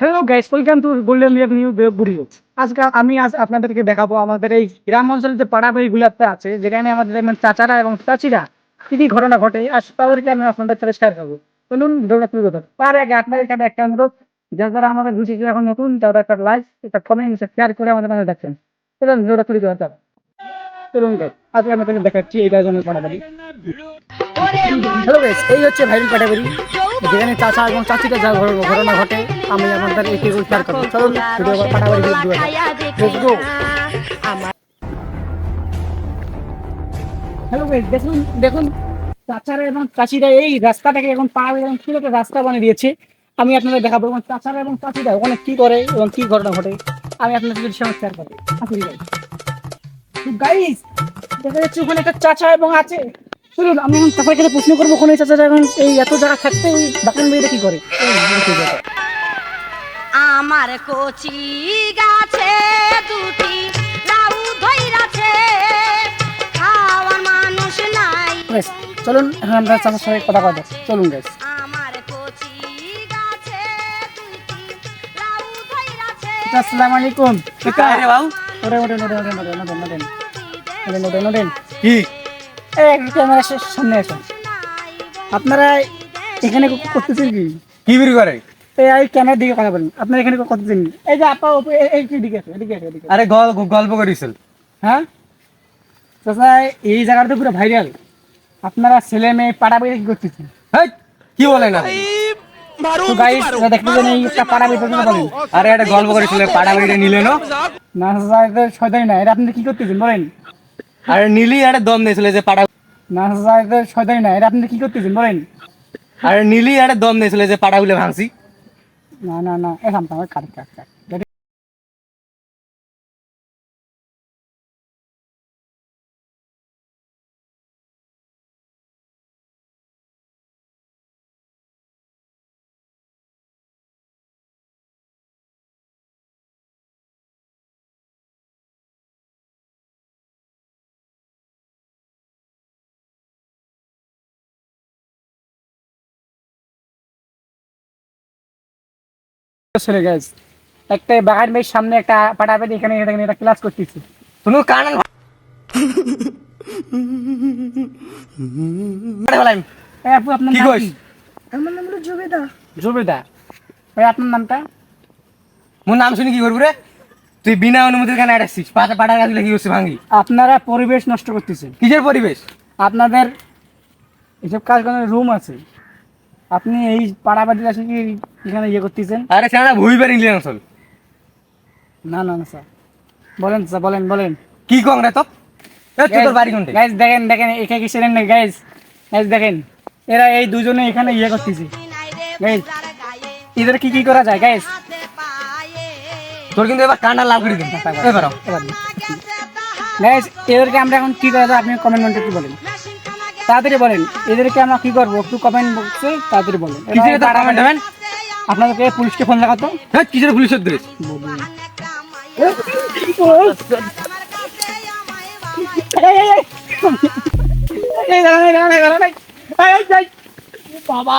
Hello guys welcome to golden লিয়ার new video আজকে আমি আজ আপনাদেরকে দেখাবো আমাদের এই গ্রাম অঞ্চলে যে পাড়া বাড়িগুলোতে আছে যেখানে আমাদের চাচারা এবং চাচিরা কি কি ঘটনা ঘটে আর তাদেরকে আমি আপনাদের সাথে শেয়ার করব। চলুন দৌড়া শুরু করতে পারে আগে আপনাদের এখানে একটা অনুরোধ যারা যারা আমাদের ভিডিও এখন নতুন তারা একটা লাইক একটা কমেন্ট শেয়ার করে আমাদের মাঝে দেখছেন চলুন দৌড়া শুরু করতে চলুন guys, আজকে আমি আপনাদের দেখাচ্ছি এই রাজনের পাড়া বাড়ি হ্যালো গাইস এই হচ্ছে ভাইরাল পাটাবাড়ি যেখানে চাচা এবং চাচিটা যা ঘটনা ঘটে, আমি আপনাদের একটি করব। চলুন দেখুন দেখুন চাচারা এবং চাচিরা এই রাস্তাটাকে এখন পা এবং একটা রাস্তা বানিয়ে দিয়েছে। আমি আপনাদের দেখাবো এবং চাচারা এবং চাচিরা ওখানে কি করে এবং কি ঘটনা ঘটে। আমি আপনাদের সাথে শেয়ার করব। আসুন গাইস দেখা যাচ্ছে ওখানে একটা চাচা এবং আছে। আমি এখন চাচার কাছে প্রশ্ন করব ওখানে চাচা এখন এই এত জায়গা থাকতে এই বাগান বাড়িটা কি করে আমার কচি গাছে দুটি লাউ ধইরাছে খাওয়ার মানুষ নাই চলুন এখন আমরা চাচার সাথে কথা কথা চলুন গাইস আমার কচি গাছে দুটি লাউ ধইরাছে আসসালামু আলাইকুম আরে বাবু ওরে ওরে ওরে ওরে ওরে ওরে ওরে ওরে ওরে ওরে এই একটু ক্যামেরার সামনে আসুন আপনারা এখানে করতেছেন কি? করে? এই ক্যামেরার দিকে কথা বলেন। আপনারা এখানে করতেছেন কি? এই যে আপা আছে এদিকে আছে এদিকে আরে গল- গল্প করিছিল। হ্যাঁ? চাচা এই জায়গাটা তো পুরো ভাইরাল আপনারা ছেলে মেয়ে পাড়া কি করতেছেন? হেই, কি বলে না তো গাইস দেখতেছেন এই একটা পাড়া বেড়ে বলেন। আরে একটা গল্প করেছিল পাড়া বাড়িটা নিলে না না চাচা এটা শয়তানি না এটা আপনি কি করতেছেন বলেন। আরে নীলি আরে দম দিয়েছিল যে পাড়া না এটা শয়তানি না এটা আপনি কি করতেছেন বলেন। আরে নীলি আরে দম দিয়েছিল যে পাড়াগুলো ভাঙছি। না না না এ থাম থাম কাট কাট কাট। গাইস একটা বাগান বাড়ির সামনে একটা এখানে এখানে একটা ক্লাস করতেছি। শুনু কান আপু আপনার কি কইস? আমার নাম হলো জুবেদা। জুবেদা। ভাই আপনার নামটা? মোর নাম শুনি কি করব রে তুই বিনা অনুমতির কেন আসছিস পাড়া পাড়া গাছগুলো কি করছিস ভাঙি? আপনারা পরিবেশ নষ্ট করতেছেন। কিসের পরিবেশ? আপনাদের এসব কাজ করার রুম আছে। আপনি এই পাড়া বাড়িতে আসে কি এখানে ইয়ে করতেছেন? আরে সেটা ভুই পারি নিলেন আসল। না না না স্যার। বলেন স্যার বলেন বলেন। কি কং রে তো এ, তুই তোর বাড়ি কোনটা? গাইজ দেখেন দেখেন এখানে কি ছিলেন না গাইজ গাইজ দেখেন এরা এই দুজনে এখানে ইয়ে করতেছে। গাইজ এদের কি কি করা যায় গাইজ তোর কিন্তু এবার কান্না লাভ করে দিন এবার। গাইজ এদেরকে আমরা এখন কি করা যায় আপনি কমেন্ট বক্সে কি বলেন? তাড়াতাড়ি বলেন এদেরকে আমরা কি করব একটু কমেন্ট বক্সে তাড়াতাড়ি বলেন কিসের তো আপনাদেরকে পুলিশকে ফোন লাগাতো হ্যাঁ কিসের পুলিশের ড্রেস বাবা